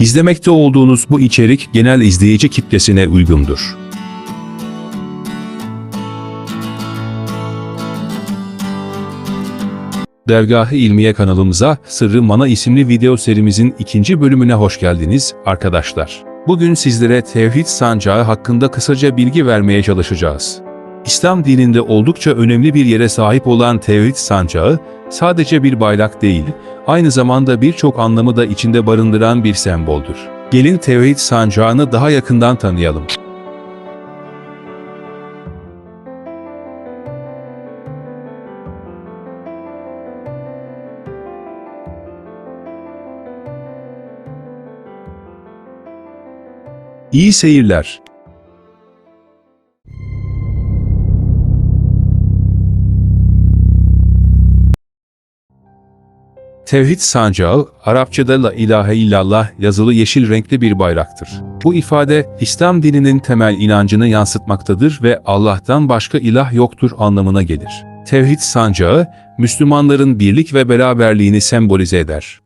İzlemekte olduğunuz bu içerik genel izleyici kitlesine uygundur. Dergah-ı İlmiye kanalımıza Sırrı Mana isimli video serimizin ikinci bölümüne hoş geldiniz arkadaşlar. Bugün sizlere Tevhid Sancağı hakkında kısaca bilgi vermeye çalışacağız. İslam dininde oldukça önemli bir yere sahip olan Tevhid Sancağı, sadece bir bayrak değil, aynı zamanda birçok anlamı da içinde barındıran bir semboldür. Gelin Tevhid Sancağı'nı daha yakından tanıyalım. İyi seyirler. Tevhid sancağı, Arapçada la ilahe illallah yazılı yeşil renkli bir bayraktır. Bu ifade, İslam dininin temel inancını yansıtmaktadır ve Allah'tan başka ilah yoktur anlamına gelir. Tevhid sancağı, Müslümanların birlik ve beraberliğini sembolize eder.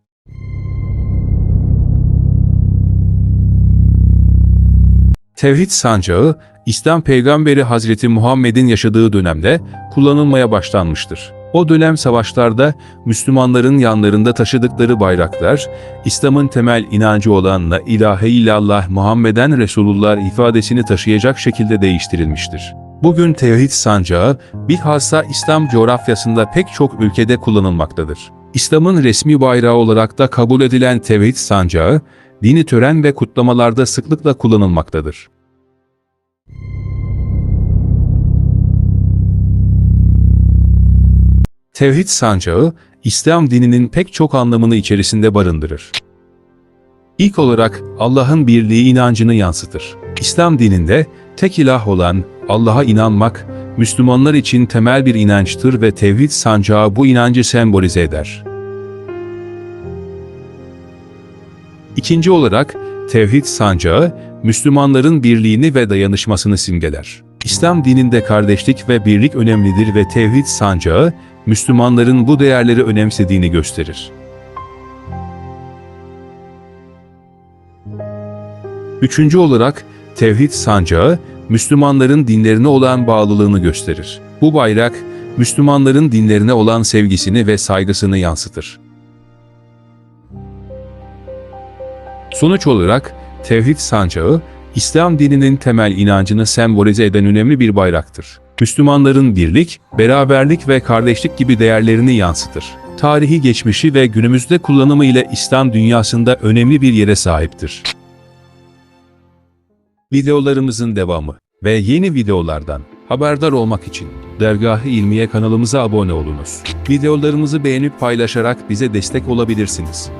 Tevhid sancağı, İslam peygamberi Hazreti Muhammed'in yaşadığı dönemde kullanılmaya başlanmıştır. O dönem savaşlarda Müslümanların yanlarında taşıdıkları bayraklar, İslam'ın temel inancı olan La ilahe illallah Muhammeden Resulullah ifadesini taşıyacak şekilde değiştirilmiştir. Bugün tevhid sancağı bilhassa İslam coğrafyasında pek çok ülkede kullanılmaktadır. İslam'ın resmi bayrağı olarak da kabul edilen tevhid sancağı, dini tören ve kutlamalarda sıklıkla kullanılmaktadır. Tevhid sancağı, İslam dininin pek çok anlamını içerisinde barındırır. İlk olarak Allah'ın birliği inancını yansıtır. İslam dininde tek ilah olan Allah'a inanmak, Müslümanlar için temel bir inançtır ve tevhid sancağı bu inancı sembolize eder. İkinci olarak, tevhid sancağı, Müslümanların birliğini ve dayanışmasını simgeler. İslam dininde kardeşlik ve birlik önemlidir ve tevhid sancağı, Müslümanların bu değerleri önemsediğini gösterir. Üçüncü olarak, tevhid sancağı, Müslümanların dinlerine olan bağlılığını gösterir. Bu bayrak, Müslümanların dinlerine olan sevgisini ve saygısını yansıtır. Sonuç olarak tevhid sancağı, İslam dininin temel inancını sembolize eden önemli bir bayraktır. Müslümanların birlik, beraberlik ve kardeşlik gibi değerlerini yansıtır. Tarihi geçmişi ve günümüzde kullanımı ile İslam dünyasında önemli bir yere sahiptir. Videolarımızın devamı ve yeni videolardan haberdar olmak için Dergah-ı İlmiye kanalımıza abone olunuz. Videolarımızı beğenip paylaşarak bize destek olabilirsiniz.